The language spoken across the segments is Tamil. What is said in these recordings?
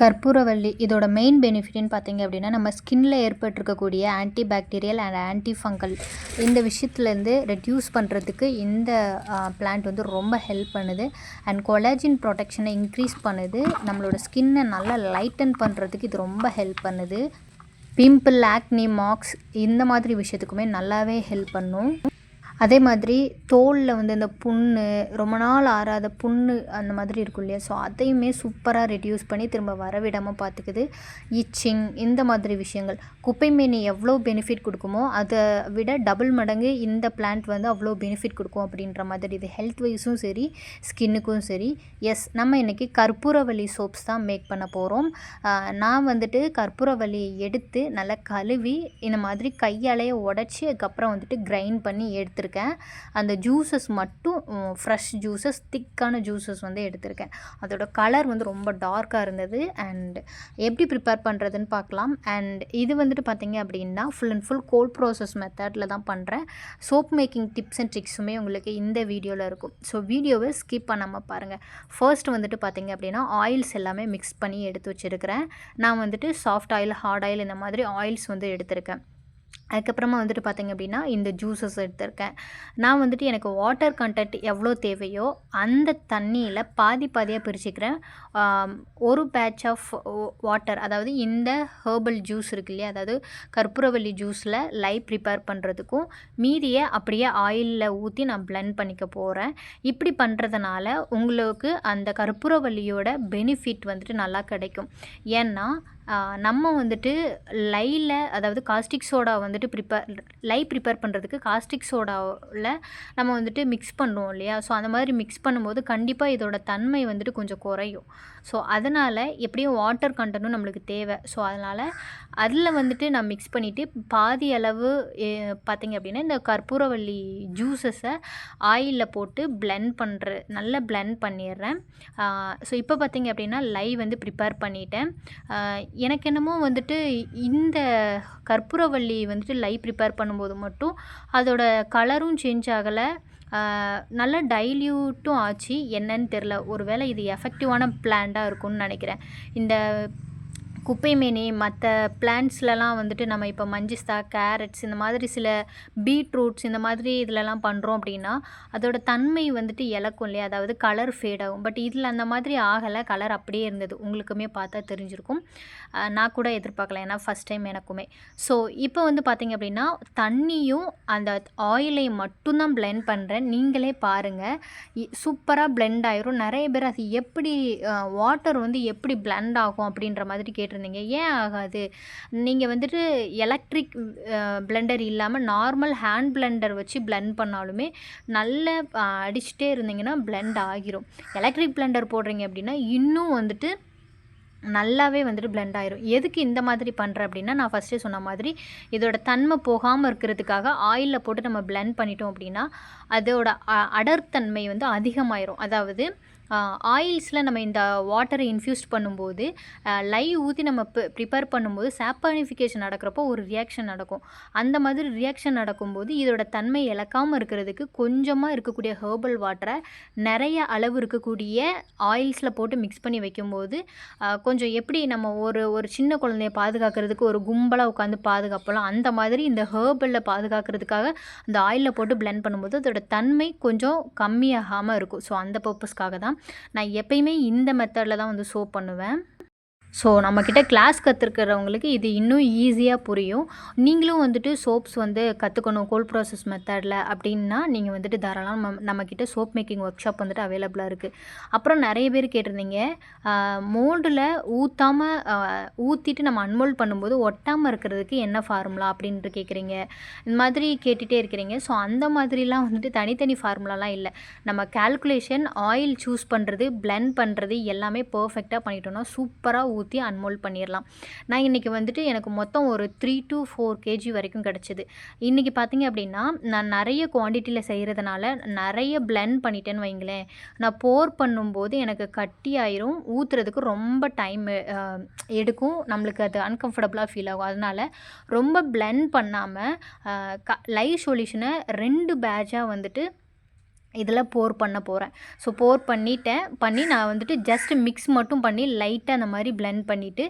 கற்பூரவள்ளி இதோட மெயின் பெனிஃபிட்னு பார்த்தீங்க அப்படின்னா நம்ம ஸ்கின்ல ஏற்பட்டிருக்கக்கூடிய antibacterial and antifungal இந்த விஷயத்துலேருந்து ரெடியூஸ் பண்ணுறதுக்கு இந்த பிளான்ட் வந்து ரொம்ப ஹெல்ப் பண்ணுது. அண்ட் கொலாஜின் ப்ரொடெக்ஷனை இன்க்ரீஸ் பண்ணுது. நம்மளோட ஸ்கின்னை நல்லா லைட்டன் பண்ணுறதுக்கு இது ரொம்ப ஹெல்ப் பண்ணுது. பிம்பிள் ஆக்னி மார்க்ஸ் இந்த மாதிரி விஷயத்துக்குமே நல்லாவே ஹெல்ப் பண்ணும். அதே மாதிரி தோலில் வந்து இந்த புண்ணு ரொம்ப நாள் ஆறாத புண்ணு அந்த மாதிரி இருக்கும் இல்லையா? ஸோ அதையுமே சூப்பராக ரெடியூஸ் பண்ணி திரும்ப வரவிடாமல் பார்த்துக்குது இச்சிங் இந்த மாதிரி விஷயங்கள். குப்பை மீன் எவ்வளோ பெனிஃபிட் கொடுக்குமோ அதை விட டபுள் மடங்கு இந்த பிளான்ட் வந்து அவ்வளோ பெனிஃபிட் கொடுக்கும் அப்படின்ற மாதிரி. இது ஹெல்த் வைஸும் சரி ஸ்கின்னுக்கும் சரி. எஸ் நம்ம இன்றைக்கி கற்பூரவல்லி சோப்ஸ் தான் மேக் பண்ண போகிறோம் நான் வந்துட்டு கற்பூரவல்லியை எடுத்து நல்லா கழுவி இந்த மாதிரி கையாலேயே உடச்சி அதுக்கப்புறம் வந்துட்டு கிரைண்ட் பண்ணி எடுத்துருக்கேன். அந்த ஜூஸஸ் மட்டும் ஃப்ரெஷ் ஜூஸஸ் திக்கான ஜூஸஸ் வந்து எடுத்திருக்கேன். அதோட கலர் வந்து ரொம்ப டார்க்காக இருந்தது. அண்ட் எப்படி ப்ரிப்பேர் பண்ணுறதுன்னு பார்க்கலாம். அண்ட் இது வந்துட்டு பார்த்தீங்க அப்படின்னா full and full cold process மெத்தடில் தான் பண்ணுறேன் சோப் மேக்கிங் டிப்ஸ் அண்ட் ட்ரிக்ஸுமே உங்களுக்கு இந்த வீடியோவில் இருக்கும். ஸோ வீடியோவை ஸ்கிப் பண்ணாமல் பாருங்கள் ஃபர்ஸ்ட் வந்துட்டு பார்த்தீங்க அப்படின்னா ஆயில்ஸ் எல்லாமே மிக்ஸ் பண்ணி எடுத்து வச்சுருக்கிறேன். நான் வந்துட்டு சாஃப்ட் ஆயில் ஹார்ட் ஆயில் இந்த மாதிரி ஆயில்ஸ் வந்து எடுத்திருக்கேன். அதுக்கப்புறமா வந்துட்டு பார்த்தீங்க அப்படின்னா இந்த ஜூஸஸ் எடுத்திருக்கேன். நான் வந்துட்டு எனக்கு வாட்டர் கண்டென்ட் எவ்வளோ தேவையோ அந்த தண்ணியில் பாதி பாதியாக பிரிச்சுக்கிறேன். ஒரு பேட்ச் ஆஃப் வாட்டர் அதாவது இந்த ஹேர்பல் ஜூஸ் இருக்கு இல்லையா அதாவது கற்பூரவள்ளி ஜூஸில் லைவ் ப்ரிப்பேர் பண்ணுறதுக்கும் மீதியை அப்படியே ஆயிலில் ஊற்றி நான் பிளெண்ட் பண்ணிக்க போகிறேன் இப்படி பண்ணுறதுனால உங்களுக்கு அந்த கற்பூரவல்லியோட பெனிஃபிட் வந்துட்டு நல்லா கிடைக்கும். ஏன்னா நம்ம வந்துட்டு லையில் அதாவது காஸ்டிக் சோடா வந்துட்டு ப்ரிப்பேர் லை ப்ரிப்பேர் பண்ணுறதுக்கு காஸ்டிக் சோடாவில் நம்ம வந்துட்டு மிக்ஸ் பண்ணுவோம் இல்லையா? ஸோ அந்த மாதிரி மிக்ஸ் பண்ணும்போது கண்டிப்பாக இதோட தன்மை வந்துட்டு கொஞ்சம் குறையும். ஸோ அதனால் எப்படியும் வாட்டர் கண்டனும் நம்மளுக்கு தேவை. ஸோ அதனால் அதில் வந்துட்டு நான் மிக்ஸ் பண்ணிவிட்டு பாதி அளவு பார்த்திங்க அப்படின்னா இந்த கற்பூரவள்ளி ஜூஸஸை ஆயிலில் போட்டு பிளெண்ட் பண்ணுற நல்லா பிளெண்ட் பண்ணிடுறேன். ஸோ இப்போ பார்த்திங்க அப்படின்னா லை வந்து ப்ரிப்பேர் பண்ணிட்டேன். எனக்கு என்னமோ வந்துட்டு இந்த கற்பூரவள்ளி வந்துட்டு லை ப்ரிப்பேர் பண்ணும்போது மட்டும் அதோட கலரும் சேஞ்ச் ஆகலை. நல்ல டைல்யூட்டும் ஆச்சு. என்னன்னு தெரில ஒரு வேளை இது எஃபெக்டிவான பிளான்டாக இருக்கும்னு நினைக்கிறேன். இந்த குப்பைமேனி மற்ற பிளான்ட்ஸ்லலாம் வந்துட்டு நம்ம இப்போ மஞ்சிஸ்தா கேரட்ஸ் இந்த மாதிரி சில பீட்ரூட்ஸ் இந்த மாதிரி இதிலலாம் பண்ணுறோம் அப்படின்னா அதோடய தன்மை வந்துட்டு இழக்கும் இல்லையா? அதாவது கலர் ஃபேட் ஆகும். பட் இதில் அந்த மாதிரி ஆகலை. கலர் அப்படியே இருந்தது. உங்களுக்குமே பார்த்தா தெரிஞ்சிருக்கும். நான் கூட எதிர்பார்க்கல. ஏன்னா ஃபஸ்ட் டைம் எனக்குமே. ஸோ இப்போ வந்து பார்த்திங்க அப்படின்னா தண்ணியும் அந்த ஆயிலை மட்டும்தான் பிளெண்ட் பண்ணுறேன் நீங்களே பாருங்கள் சூப்பராக பிளெண்ட் ஆயிரும். நிறைய பேர் அது எப்படி வாட்டர் வந்து எப்படி பிளெண்ட் ஆகும் அப்படின்ற மாதிரி கேட்டிருந்தேன் கேட்டிருந்தீங்க ஏன் ஆகாது? நீங்கள் வந்துட்டு எலக்ட்ரிக் பிளெண்டர் இல்லாமல் நார்மல் ஹேண்ட் பிளெண்டர் வச்சு பிளெண்ட் பண்ணாலுமே நல்ல அடிச்சுட்டே இருந்தீங்கன்னா பிளெண்ட் ஆகிரும். எலக்ட்ரிக் பிளெண்டர் போடுறீங்க அப்படின்னா இன்னும் வந்துட்டு நல்லாவே வந்துட்டு பிளெண்ட் ஆயிரும். எதுக்கு இந்த மாதிரி பண்ணுறேன் அப்படின்னா நான் ஃபஸ்ட்டே சொன்ன மாதிரி இதோட தன்மை போகாமல் இருக்கிறதுக்காக ஆயிலில் போட்டு நம்ம பிளெண்ட் பண்ணிட்டோம் அப்படின்னா அதோட அடர்த்தன்மை வந்து அதிகமாயிரும். அதாவது ஆயில்ஸில் நம்ம இந்த வாட்டரை இன்ஃப்யூஸ்ட் பண்ணும்போது லை ஊற்றி நம்ம ப்ரிப்பேர் பண்ணும்போது சாப்பானிஃபிகேஷன் நடக்கிறப்போ ஒரு ரியாக்ஷன் நடக்கும். அந்த மாதிரி ரியாக்ஷன் நடக்கும்போது இதோட தன்மை இழக்காமல் இருக்கிறதுக்கு கொஞ்சமாக இருக்கக்கூடிய ஹேர்பல் வாட்டரை நிறைய அளவு இருக்கக்கூடிய ஆயில்ஸில் போட்டு மிக்ஸ் பண்ணி வைக்கும்போது கொஞ்சம் எப்படி நம்ம ஒரு ஒரு சின்ன குழந்தைய பாதுகாக்கிறதுக்கு ஒரு கும்பலாக உட்காந்து பாதுகாப்பலாம் அந்த மாதிரி இந்த ஹேர்பலில் பாதுகாக்கிறதுக்காக அந்த ஆயிலில் போட்டு பிளெண்ட் பண்ணும்போது அதோட தன்மை கொஞ்சம் கம்மியாகாமல் இருக்கும். ஸோ அந்த பர்பஸ்க்காக தான் நான் எப்பயுமே இந்த மெத்தடில் தான் வந்து சோப் பண்ணுவேன். ஸோ நம்மக்கிட்ட கிளாஸ் கற்றுருக்கிறவங்களுக்கு இது இன்னும் ஈஸியாக புரியும். நீங்களும் வந்துட்டு சோப்ஸ் வந்து கற்றுக்கணும் கோல் ப்ராசஸ் மெத்தடில் அப்படின்னா நீங்கள் வந்துட்டு தாராளம் நம்ம நம்மக்கிட்ட சோப் மேக்கிங் ஒர்க் ஷாப் வந்துட்டு அவைலபிளாக இருக்குது அப்புறம் நிறைய பேர் கேட்டிருந்தீங்க மோல்டில் ஊற்றாமல் ஊற்றிட்டு நம்ம அன்மோல்ட் பண்ணும்போது ஒட்டாமல் இருக்கிறதுக்கு என்ன ஃபார்முலா அப்படின்ட்டு கேட்குறீங்க. இந்த மாதிரி கேட்டுகிட்டே இருக்கிறீங்க. ஸோ அந்த மாதிரிலாம் வந்துட்டு தனித்தனி ஃபார்முலாலாம் இல்லை. நம்ம கால்குலேஷன் ஆயில் சூஸ் பண்ணுறது பிளெண்ட் பண்ணுறது எல்லாமே பர்ஃபெக்டாக பண்ணிட்டோம்னா சூப்பராக ஊற்றி அன்மோல்ட் பண்ணிடலாம் நான் இன்றைக்கி வந்துட்டு எனக்கு மொத்தம் ஒரு த்ரீ டு ஃபோர் கேஜி வரைக்கும் கிடச்சிது. இன்றைக்கி பார்த்திங்க அப்படின்னா நான் நிறைய குவான்டிட்டியில் செய்கிறதுனால நிறைய பிளெண்ட் பண்ணிட்டேன்னு வைங்களேன். நான் போர் பண்ணும்போது எனக்கு கட்டி ஆயிரும் ஊற்றுறதுக்கு ரொம்ப டைம் எடுக்கும். நம்மளுக்கு அது அன்கம்ஃபர்டபுளாக ஃபீல் ஆகும். அதனால் ரொம்ப பிளெண்ட் பண்ணாமல் க லைவ் சொல்யூஷனை ரெண்டு பேட்சாக வந்துட்டு இதில் போர் பண்ண போகிறேன். ஸோ போர் பண்ணிட்டேன். பண்ணி நான் வந்துட்டு ஜஸ்ட் மிக்ஸ் மட்டும் பண்ணி லைட்டாக அந்த மாதிரி பிளெண்ட் பண்ணிவிட்டு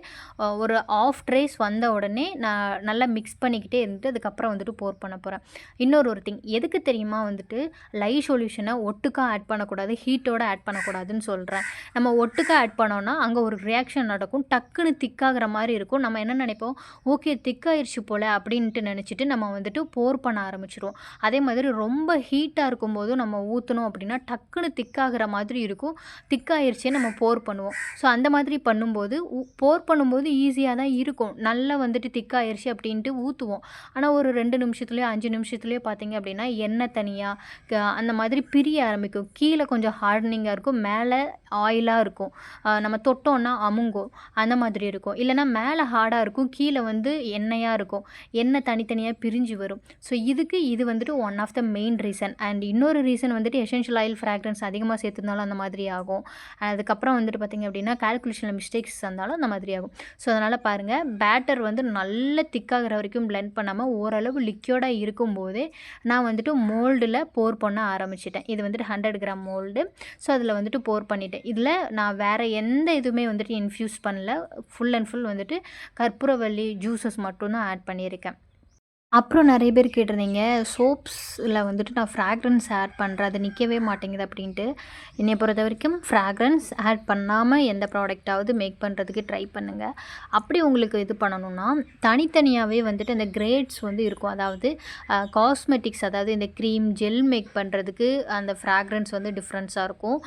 ஒரு ஆஃப் ட்ரேஸ் வந்த உடனே நான் நல்லா மிக்ஸ் பண்ணிக்கிட்டே இருந்துட்டு அதுக்கப்புறம் வந்துட்டு போர் பண்ண போகிறேன். இன்னொரு ஒரு திங் எதுக்கு தெரியுமா வந்துட்டு லை சொல்யூஷனை ஒட்டுக்கா ஆட் பண்ணக்கூடாது ஹீட்டோட ஆட் பண்ணக்கூடாதுன்னு சொல்கிறேன். நம்ம ஒட்டுக்கா ஆட் பண்ணோன்னா அங்கே ஒரு ரியாக்ஷன் நடக்கும். டக்குன்னு திக்காகிற மாதிரி இருக்கும். நம்ம என்ன நினைப்போம்? ஓகே திக்காயிருச்சு போல் அப்படின்ட்டு நினச்சிட்டு நம்ம வந்துட்டு போர் பண்ண ஆரம்பிச்சிடுவோம் அதே மாதிரி ரொம்ப ஹீட்டாக இருக்கும்போது நம்ம ஊற்றணும் அப்படின்னா டக்குன்னு திக்காகிற மாதிரி இருக்கும். திக்காயிருச்சே நம்ம போர் பண்ணுவோம். ஸோ அந்த மாதிரி பண்ணும்போது உ- போர் பண்ணும்போது ஈஸியாக தான் இருக்கும். நல்லா வந்துட்டு திக்காயிருச்சு அப்படின்ட்டு ஊற்றுவோம் ஆனால் ஒரு ரெண்டு நிமிஷத்துலேயோ அஞ்சு நிமிஷத்துலேயோ பார்த்தீங்க அப்படின்னா எண்ணெய் தனியாக அந்த மாதிரி பிரிய ஆரம்பிக்கும். கீழே கொஞ்சம் ஹார்டனிங்காக இருக்கும். மேலே ஆயிலாக இருக்கும். நம்ம தொட்டோன்னா அமுங்கும். அந்த மாதிரி இருக்கும். இல்லைன்னா மேலே ஹார்டாக இருக்கும். கீழே வந்து எண்ணெயாக இருக்கும். எண்ணெய் தனித்தனியாக பிரிஞ்சு வரும். ஸோ இதுக்கு இது வந்துட்டு one of the main reason and இன்னொரு ரீசன் வந்துட்டு எசென்ஷியல் ஆயில் ஃப்ராக்ரன்ஸ் அதிகமாக சேர்த்துருந்தாலும் அந்த மாதிரி ஆகும். அதுக்கப்புறம் வந்துட்டு பார்த்திங்க அப்படின்னா கால்குலேஷனில் மிஸ்டேக்ஸ் இருந்தாலும் அந்த மாதிரி ஆகும். ஸோ அதனால் பாருங்கள் பேட்டர் வந்து நல்ல திக்காகிற வரைக்கும் பிளெண்ட் பண்ணாமல் ஓரளவு லிக்யூர்டாக இருக்கும்போதே நான் வந்துட்டு மோல்டில் போர் பண்ண ஆரம்பிச்சிட்டேன். இது வந்துட்டு ஹண்ட்ரட் கிராம் மோல்டு ஸோ அதில் வந்துட்டு போர் பண்ணிட்டேன். இதில் நான் வேறு எந்த இதுவுமே வந்துட்டு இன்ஃப்யூஸ் பண்ணல. ஃபுல் அண்ட் ஃபுல் வந்துட்டு கற்பூரவள்ளி ஜூஸஸ் மட்டும்தான் ஆட் பண்ணியிருக்கேன். அப்புறம் நிறைய பேர் கேட்டிருந்தீங்க சோப்ஸில் வந்துட்டு நான் ஃப்ராக்ரன்ஸ் ஆட் பண்ணுறேன் அது நிற்கவே மாட்டேங்குது அப்படின்ட்டு. என்னை பொறுத்த வரைக்கும் ஃப்ராக்ரன்ஸ் ஆட் பண்ணாமல் எந்த ப்ராடக்டாவது மேக் பண்ணுறதுக்கு ட்ரை பண்ணுங்கள் அப்படி உங்களுக்கு இது பண்ணணும்னா தனித்தனியாகவே வந்துட்டு இந்த கிரேட்ஸ் வந்து இருக்கும். அதாவது காஸ்மெட்டிக்ஸ் அதாவது இந்த க்ரீம் ஜெல் மேக் பண்ணுறதுக்கு அந்த ஃப்ராக்ரன்ஸ் வந்து டிஃப்ரெண்ட்ஸாக இருக்கும்.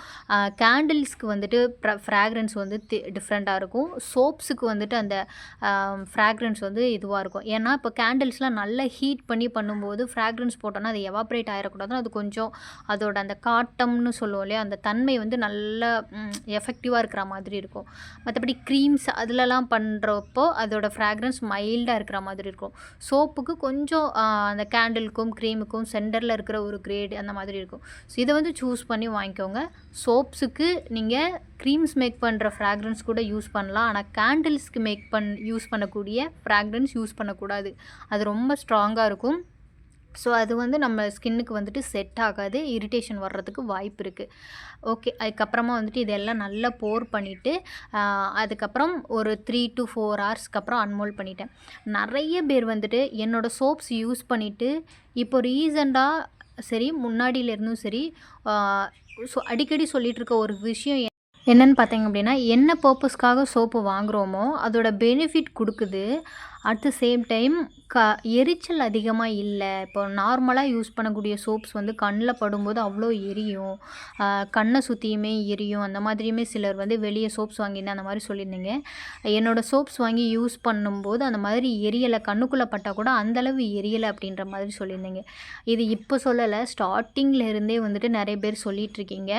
கேண்டில்ஸ்க்கு வந்துட்டு ஃப்ராக்ரன்ஸ் வந்து டிஃப்ரெண்ட்டாக இருக்கும். சோப்ஸுக்கு வந்துட்டு அந்த ஃப்ராக்ரன்ஸ் வந்து இதுவாக இருக்கும். ஏன்னா இப்போ கேண்டில்ஸ்லாம் நல்ல நல்லா ஹீட் பண்ணி பண்ணும்போது ஃப்ராக்ரன்ஸ் போட்டோன்னா அது எவாப்ரேட் ஆகிடக்கூடாதுன்னு அது கொஞ்சம் அதோட அந்த காட்டம்னு சொல்லுவோம் இல்லையா அந்த தன்மை வந்து நல்ல எஃபெக்டிவாக இருக்கிற மாதிரி இருக்கும். மற்றபடி க்ரீம்ஸ் அதிலலாம் பண்ணுறப்போ அதோட ஃப்ராக்ரன்ஸ் மைல்டாக இருக்கிற மாதிரி இருக்கும். சோப்புக்கு கொஞ்சம் அந்த கேண்டிலுக்கும் க்ரீமுக்கும் சென்டரில் இருக்கிற ஒரு கிரேடு அந்த மாதிரி இருக்கும். ஸோ இதை வந்து சூஸ் பண்ணி வாங்கிக்கோங்க. சோப்ஸுக்கு நீங்கள் க்ரீம்ஸ் மேக் பண்ணுற ஃப்ராக்ரன்ஸ் கூட யூஸ் பண்ணலாம். ஆனால் கேண்டில்ஸ்க்கு மேக் பண் யூஸ் பண்ணக்கூடிய ஃப்ராக்ரன்ஸ் யூஸ் பண்ணக்கூடாது. அது ரொம்ப ஸ்ட்ராங்காக இருக்கும். ஸோ அது வந்து நம்ம ஸ்கின்னுக்கு வந்துட்டு செட் ஆகாது. இரிட்டேஷன் வர்றதுக்கு வாய்ப்பு இருக்குது ஓகே அதுக்கப்புறமா வந்துட்டு இதெல்லாம் நல்லா போர் பண்ணிவிட்டு அதுக்கப்புறம் ஒரு த்ரீ டு ஃபோர் ஹவர்ஸ்க்கு அப்புறம் அன்மோல் பண்ணிட்டேன். நிறைய பேர் வந்துட்டு என்னோடய சோப்ஸ் யூஸ் பண்ணிவிட்டு இப்போ ரீசெண்டாக சரி முன்னாடியிலேருந்தும் சரி ஸோ அடிக்கடி சொல்லிகிட்ருக்க இருக்க ஒரு விஷயம் என்னன்னு பார்த்தீங்க அப்படின்னா என்ன பர்பஸ்க்காக சோப்பு வாங்குகிறோமோ அதோட பெனிஃபிட் கொடுக்குது. அட் த சேம் டைம் க எரிச்சல் அதிகமாக இல்லை. இப்போ நார்மலாக யூஸ் பண்ணக்கூடிய சோப்ஸ் வந்து கண்ணில் படும்போது அவ்வளோ எரியும். கண்ணை சுற்றியுமே எரியும். அந்த மாதிரியுமே சிலர் வந்து வெளியே சோப்ஸ் வாங்கியிருந்தேன் அந்த மாதிரி சொல்லியிருந்தீங்க. என்னோடய சோப்ஸ் வாங்கி யூஸ் பண்ணும்போது அந்த மாதிரி எரியலை கண்ணுக்குள்ளே பட்டால் கூட அந்தளவு எரியலை அப்படின்ற மாதிரி சொல்லியிருந்தீங்க. இது இப்போ சொல்லலை ஸ்டார்டிங்கில் இருந்தே வந்துட்டு நிறைய பேர் சொல்லிகிட்ருக்கீங்க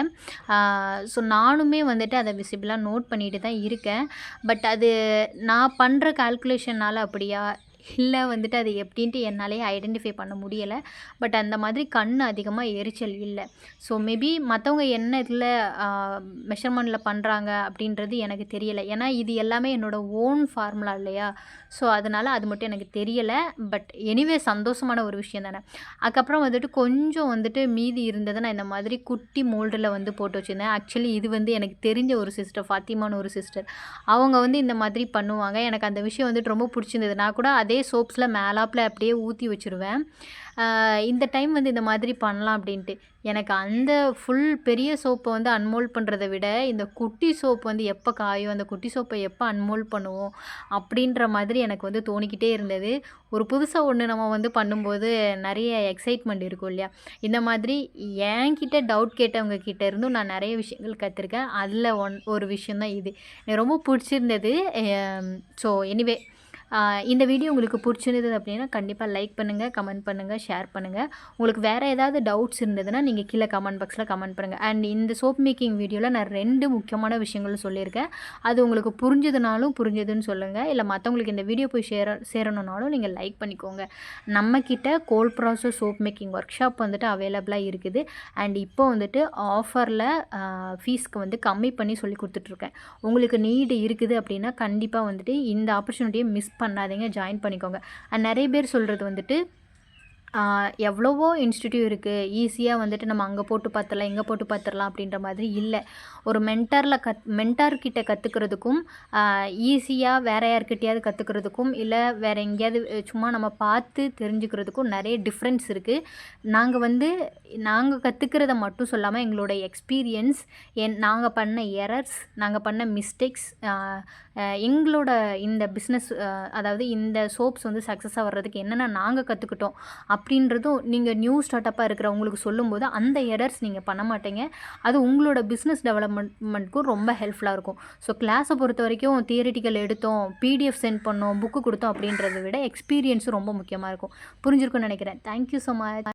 ஸோ நானுமே வந்துட்டு அதை விசிபிளாக நோட் பண்ணிட்டு தான் இருக்கேன். பட் அது நான் பண்ணுற கால்குலேஷனால் அப்படியா இல்லை வந்துட்டு அது எப்படின்ட்டு என்னாலே ஐடென்டிஃபை பண்ண முடியலை. பட் அந்த மாதிரி கண் அதிகமாக எரிச்சல் இல்லை. ஸோ மேபி மற்றவங்க என்ன இதில் மெஷர்மெண்ட்டில் பண்ணுறாங்க அப்படின்றது எனக்கு தெரியலை. ஏன்னா இது எல்லாமே என்னோடய ஓன் ஃபார்முலா இல்லையா? ஸோ அதனால் அது மட்டும் எனக்கு தெரியலை. பட் எனிவே சந்தோஷமான ஒரு விஷயம் தானே. அதுக்கப்புறம் வந்துட்டு கொஞ்சம் வந்துட்டு மீதி இருந்ததை நான் இந்த மாதிரி குட்டி மோல்டில் வந்து போட்டு வச்சுருந்தேன். ஆக்சுவலி இது வந்து எனக்கு தெரிஞ்ச ஒரு சிஸ்டர் ஃபாத்திமான்னு ஒரு சிஸ்டர் அவங்க வந்து இந்த மாதிரி பண்ணுவாங்க. எனக்கு அந்த விஷயம் வந்துட்டு ரொம்ப பிடிச்சிருந்தது. நான் கூட அதே சோப்ஸில் மேலாப்பில் அப்படியே ஊற்றி வச்சுருவேன். இந்த டைம் வந்து இந்த மாதிரி பண்ணலாம் அப்படின்ட்டு. எனக்கு அந்த ஃபுல் பெரிய சோப்பை வந்து அன்மோல் பண்ணுறதை விட இந்த குட்டி சோப் வந்து எப்போ காயும் அந்த குட்டி சோப்பை எப்போ அன்மோல் பண்ணுவோம் அப்படின்ற மாதிரி எனக்கு வந்து தோணிக்கிட்டே இருந்தது. ஒரு புதுசாக ஒன்று நம்ம வந்து பண்ணும்போது நிறைய எக்ஸைட்மெண்ட் இருக்கும் இல்லையா? இந்த மாதிரி என்கிட்ட டவுட் கேட்டவங்க கிட்ட இருந்தும் நான் நிறைய விஷயங்கள் கற்றுருக்கேன் அதில் ஒன் ஒரு விஷயந்தான் இது. எனக்கு ரொம்ப பிடிச்சிருந்தது ஸோ எனிவே இந்த வீடியோ உங்களுக்கு பிடிச்சிருந்தது அப்படின்னா கண்டிப்பாக லைக் பண்ணுங்கள் கமெண்ட் பண்ணுங்கள் ஷேர் பண்ணுங்கள் உங்களுக்கு வேறு ஏதாவது டவுட்ஸ் இருந்ததுன்னா நீங்கள் கீழே கமெண்ட் பாக்ஸில் கமெண்ட் பண்ணுங்கள் அண்ட் இந்த சோப் மேக்கிங் வீடியோவில் நான் ரெண்டு முக்கியமான விஷயங்களும் சொல்லியிருக்கேன். அது உங்களுக்கு புரிஞ்சதுனாலும் புரிஞ்சதுன்னு சொல்லுங்கள் இல்லை மற்றவங்களுக்கு இந்த வீடியோ போய் சேர சேரணுன்னாலும் நீங்கள் லைக் பண்ணிக்கோங்க. நம்மக்கிட்ட cold process soap making workshop வந்துட்டு அவைலபிளாக இருக்குது. அண்ட் இப்போ வந்துட்டு ஆஃபரில் ஃபீஸ்க்கு வந்து கம்மி பண்ணி சொல்லி கொடுத்துட்ருக்கேன் உங்களுக்கு நீடு இருக்குது அப்படின்னா கண்டிப்பாக வந்துட்டு இந்த ஆப்பர்ச்சுனிட்டியை மிஸ் பண்ண பண்ணாதீங்க ஜாயின் பண்ணிக்கோங்க. அண்ட் நிறைய பேர் சொல்கிறது வந்துட்டு எவ்வளவோ இன்ஸ்டிடியூட் இருக்குது ஈஸியாக வந்துட்டு நம்ம அங்கே போட்டு பார்த்துடலாம் இங்கே போட்டு பார்த்துடலாம் அப்படின்ற மாதிரி இல்லை. ஒரு மென்டாரில் கத் மென்டார்கிட்ட கற்றுக்கிறதுக்கும் ஈஸியாக வேறு யார்கிட்டையாவது கற்றுக்கிறதுக்கும் இல்லை வேறு எங்கேயாவது சும்மா நம்ம பார்த்து தெரிஞ்சுக்கிறதுக்கும் நிறைய டிஃப்ரென்ஸ் இருக்குது நாங்கள் வந்து நாங்கள் கற்றுக்கிறத மட்டும் சொல்லாமல் எங்களோட எக்ஸ்பீரியன்ஸ் என் நாங்கள் பண்ண எரர்ஸ் நாங்கள் பண்ண மிஸ்டேக்ஸ் எங்களோட இந்த பிஸ்னஸ் அதாவது இந்த சோப்ஸ் வந்து சக்ஸஸாக வர்றதுக்கு என்னென்ன நாங்கள் கற்றுக்கிட்டோம் அப் அப்படின்றதும் நீங்கள் நியூ ஸ்டார்ட்அப்பாக இருக்கிறவங்களுக்கு சொல்லும்போது அந்த எரர்ஸ் நீங்கள் பண்ண மாட்டீங்க. அது உங்களோட பிஸ்னஸ் டெவலப்மெண்ட்க்கும் ரொம்ப ஹெல்ப்ஃபுல்லாக இருக்கும். ஸோ கிளாஸை பொறுத்த வரைக்கும் தியரிட்டிக்கல் எடுத்தோம் பிடிஎஃப் சென்ட் பண்ணோம் புக்கு கொடுத்தோம் அப்படின்றத விட எக்ஸ்பீரியன்ஸும் ரொம்ப முக்கியமாக இருக்கும். புரிஞ்சிருக்கும்னு நினைக்கிறேன். Thank you so much